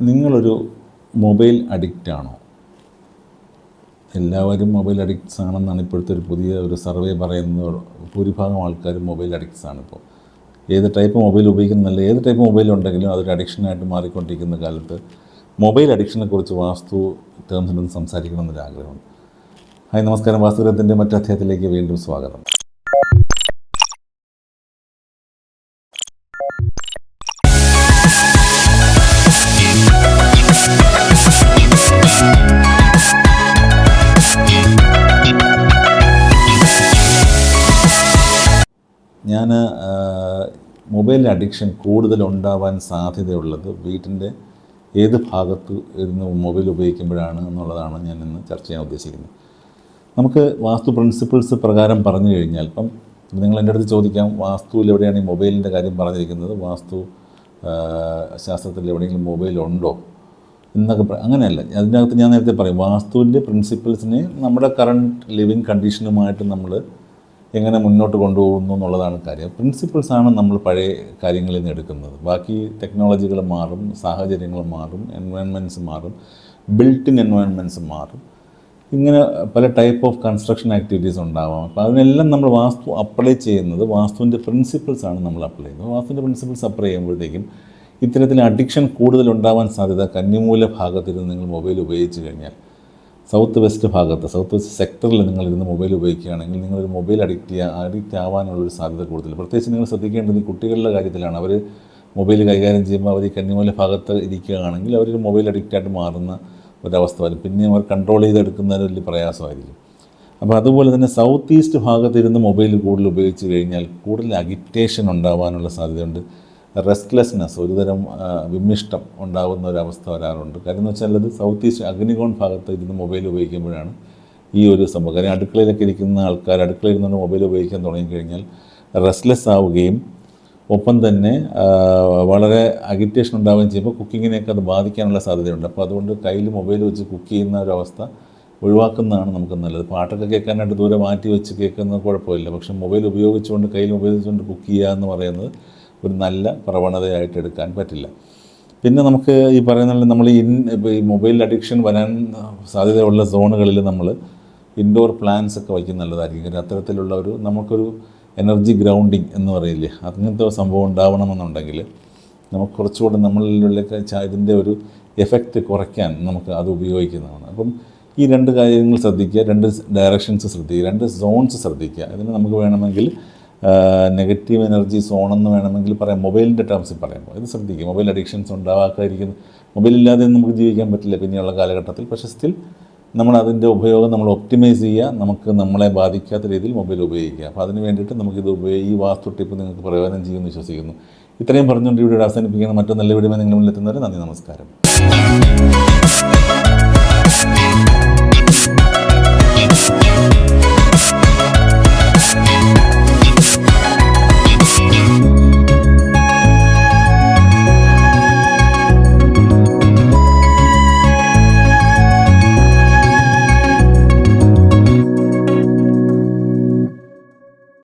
നിങ്ങളൊരു mobile addict ആണോ? എല്ലാവരും മൊബൈൽ അഡിക്ട്സ് ആണെന്നാണ് ഇപ്പോഴത്തെ ഒരു പുതിയ ഒരു സർവേ പറയുന്നത്. ഭൂരിഭാഗം ആൾക്കാരും മൊബൈൽ അഡിക്ട്സ് ആണ് ഇപ്പോൾ. ഏത് ടൈപ്പ് മൊബൈൽ ഉപയോഗിക്കുന്നില്ല ഏത് ടൈപ്പ് മൊബൈൽ ഉണ്ടെങ്കിലും അതൊരു അഡിക്ഷനായിട്ട് മാറിക്കൊണ്ടിരിക്കുന്ന കാലത്ത് മൊബൈൽ അഡിക്ഷനെ കുറിച്ച് വാസ്തു ടേംസിലൊന്ന് സംസാരിക്കണമെന്നൊരു ആഗ്രഹമുണ്ട്. ഹായ് നമസ്കാരം. വാസ്തുഗ്രഹത്തിന്റെ മറ്റു അധ്യായത്തിലേക്ക് വീണ്ടും സ്വാഗതം. ഞാൻ മൊബൈൽ അഡിക്ഷൻ കൂടുതൽ ഉണ്ടാവാൻ സാധ്യതയുള്ളത് വീട്ടിന്റെ ഏത് ഭാഗത്ത് ഇരുന്ന് മൊബൈൽ ഉപയോഗിക്കുമ്പോഴാണ് എന്നുള്ളതാണ് ഞാൻ ഇന്ന് ചർച്ച ചെയ്യാൻ ഉദ്ദേശിക്കുന്നത്. നമുക്ക് വാസ്തു പ്രിൻസിപ്പിൾസ് പ്രകാരം പറഞ്ഞു കഴിഞ്ഞാൽ ഇപ്പം നിങ്ങൾ എന്റെ അടുത്ത് ചോദിക്കാം വാസ്തുവിൽ എവിടെയാണ് ഈ മൊബൈലിന്റെ കാര്യം പറഞ്ഞിരിക്കുന്നത്? വാസ്തു ശാസ്ത്രത്തിൽ എവിടെയെങ്കിലും മൊബൈൽ ഉണ്ടോ എന്നൊക്കെ അങ്ങനെയല്ല. അതിനകത്ത് ഞാൻ നേരത്തെ പറയും വാസ്തുവിന്റെ പ്രിൻസിപ്പിൾസിനെ നമ്മുടെ കറണ്ട് ലിവിങ് കണ്ടീഷനുമായിട്ട് നമ്മൾ എങ്ങനെ മുന്നോട്ട് കൊണ്ടുപോകുന്നു എന്നുള്ളതാണ് കാര്യം. പ്രിൻസിപ്പിൾസ് ആണ് നമ്മൾ പഴയ കാര്യങ്ങളിൽ നിന്ന് എടുക്കുന്നത്. ബാക്കി ടെക്നോളജികൾ മാറും സാഹചര്യങ്ങൾ മാറും എൻവയൺമെന്റ്സ് മാറും ബിൽറ്റ് ഇൻ എൻവയൺമെന്റ്സ് മാറും. ഇങ്ങനെ പല ടൈപ്പ് ഓഫ് കൺസ്ട്രക്ഷൻ ആക്ടിവിറ്റീസ് ഉണ്ടാവാം. അപ്പോൾ അതിനെല്ലാം നമ്മൾ വാസ്തു അപ്ലൈ ചെയ്യുന്നത് വാസ്തുവിന്റെ പ്രിൻസിപ്പിൾസ് ആണ് നമ്മൾ അപ്ലൈ ചെയ്യുന്നത്. വാസ്തുവിന്റെ പ്രിൻസിപ്പിൾസ് അപ്ലൈ ചെയ്യുമ്പോഴത്തേക്കും ഇത്തരത്തിൽ അഡിക്ഷൻ കൂടുതൽ ഉണ്ടാവാൻ സാധ്യത കന്നിമൂല ഭാഗത്തിരുന്ന് നിങ്ങൾ മൊബൈൽ ഉപയോഗിച്ച് കഴിഞ്ഞാൽ സൗത്ത് വെസ്റ്റ് ഭാഗത്ത് സൗത്ത് വെസ്റ്റ് സെക്ടറിൽ നിങ്ങൾ ഇരുന്ന് മൊബൈൽ ഉപയോഗിക്കുകയാണെങ്കിൽ നിങ്ങളൊരു മൊബൈൽ അഡിക്റ്റ് ചെയ്യാൻ അഡിക്റ്റ് ആവാനുള്ളൊരു സാധ്യത കൂടുതൽ. പ്രത്യേകിച്ച് നിങ്ങൾ ശ്രദ്ധിക്കേണ്ടത് കുട്ടികളുടെ കാര്യത്തിലാണ്. അവർ മൊബൈൽ കൈകാര്യം ചെയ്യുമ്പോൾ അവർ ഈ കന്നിമൂല ഭാഗത്ത് ഇരിക്കുകയാണെങ്കിൽ അവർ മൊബൈൽ അഡിക്റ്റായിട്ട് മാറുന്ന ഒരവസ്ഥ വരും. പിന്നെ അവർ കൺട്രോൾ ചെയ്തെടുക്കുന്നതിന് വലിയ പ്രയാസമായിരിക്കും. അപ്പോൾ അതുപോലെ തന്നെ സൗത്ത് ഈസ്റ്റ് ഭാഗത്തിരുന്ന് മൊബൈൽ കൂടുതൽ ഉപയോഗിച്ച് കഴിഞ്ഞാൽ കൂടുതൽ അഗിറ്റേഷൻ ഉണ്ടാവാനുള്ള സാധ്യതയുണ്ട്. റെസ്റ്റ്ലെസ്നെസ് ഒരുതരം വിമിഷ്ടം ഉണ്ടാകുന്ന ഒരവസ്ഥ വരാറുണ്ട്. കാര്യം എന്ന് വെച്ചാൽ അത് സൗത്ത് ഈസ്റ്റ് അഗ്നികോൺ ഭാഗത്ത് ഇരുന്ന് മൊബൈൽ ഉപയോഗിക്കുമ്പോഴാണ് ഈ ഒരു സംഭവം. കാര്യം അടുക്കളയിലൊക്കെ ഇരിക്കുന്ന ആൾക്കാർ അടുക്കളയിൽ ഇരുന്നുകൊണ്ട് മൊബൈൽ ഉപയോഗിക്കാൻ തുടങ്ങിക്കഴിഞ്ഞാൽ റെസ്റ്റ്ലെസ് ആവുകയും ഒപ്പം തന്നെ വളരെ അഗിറ്റേഷൻ ഉണ്ടാവുകയും ചെയ്യുമ്പോൾ കുക്കിങ്ങിനെയൊക്കെ അത് ബാധിക്കാനുള്ള സാധ്യതയുണ്ട്. അപ്പോൾ അതുകൊണ്ട് കയ്യിൽ മൊബൈൽ വെച്ച് കുക്ക് ചെയ്യുന്ന ഒരവസ്ഥ ഒഴിവാക്കുന്നതാണ് നമുക്ക് നല്ലത്. പാട്ടൊക്കെ കേൾക്കാനായിട്ട് ദൂരെ മാറ്റി വെച്ച് കേൾക്കുന്നത് കുഴപ്പമില്ല. പക്ഷേ മൊബൈൽ ഉപയോഗിച്ചുകൊണ്ട് കയ്യിൽ മൊബൈൽ വെച്ചുകൊണ്ട് കുക്ക് ചെയ്യുക എന്ന് പറയുന്നത് ഒരു നല്ല പ്രവണതയായിട്ട് എടുക്കാൻ പറ്റില്ല. പിന്നെ നമുക്ക് ഈ പറയുന്ന നമ്മൾ ഇൻ ഈ മൊബൈൽ അഡിക്ഷൻ വരാൻ സാധ്യതയുള്ള സോണുകളിൽ നമ്മൾ ഇൻഡോർ പ്ലാന്റ്സ് ഒക്കെ വയ്ക്കുന്ന നല്ലതായിരിക്കും. അത്തരത്തിലുള്ള ഒരു നമുക്കൊരു എനർജി ഗ്രൗണ്ടിങ് എന്ന് പറയില്ലേ അങ്ങനത്തെ ഒരു സംഭവം ഉണ്ടാവണമെന്നുണ്ടെങ്കിൽ നമുക്ക് കുറച്ചുകൂടെ നമ്മളിലേക്ക് ച- ഇതിന്റെ ഒരു എഫക്റ്റ് കുറയ്ക്കാൻ നമുക്ക് അത് ഉപയോഗിക്കുന്നതാണ്. അപ്പം ഈ രണ്ട് കാര്യങ്ങൾ ശ്രദ്ധിക്കുക രണ്ട് ഡയറക്ഷൻസ് ശ്രദ്ധിക്കുക രണ്ട് സോൺസ് ശ്രദ്ധിക്കുക. അതിന് നമുക്ക് വേണമെങ്കിൽ നെഗറ്റീവ് എനർജി സോൺ എന്ന് വേണമെങ്കിൽ പറയാം. മൊബൈലിന്റെ ടേംസിൽ പറയുമ്പോൾ ഇത് ശ്രദ്ധിക്കുക. മൊബൈൽ അഡിക്ഷൻസ് ഉണ്ടാവാക്കാതിരിക്കുന്നു മൊബൈൽ ഇല്ലാതെ നമുക്ക് ജീവിക്കാൻ പറ്റില്ല പിന്നെയുള്ള കാലഘട്ടത്തിൽ. പക്ഷേ സ്റ്റിൽ നമ്മൾ അതിന്റെ ഉപയോഗം നമ്മൾ ഒപ്റ്റിമൈസ് ചെയ്യുക. നമുക്ക് നമ്മളെ ബാധിക്കാത്ത രീതിയിൽ മൊബൈൽ ഉപയോഗിക്കുക. അപ്പോൾ അതിന് വേണ്ടിയിട്ട് നമുക്കിത് ഉപയോഗി ഈ വാസ്തു ടിപ്പ് നിങ്ങൾക്ക് പ്രയോജനം ചെയ്യുമെന്ന് വിശ്വസിക്കുന്നു. ഇത്രയും പറഞ്ഞുകൊണ്ട് ഇവിടെ അവസാനിപ്പിക്കുന്ന മറ്റൊരു നല്ല വീഡിയോ നിങ്ങൾ മുന്നിലെത്തുന്നവരെ നന്ദി നമസ്കാരം.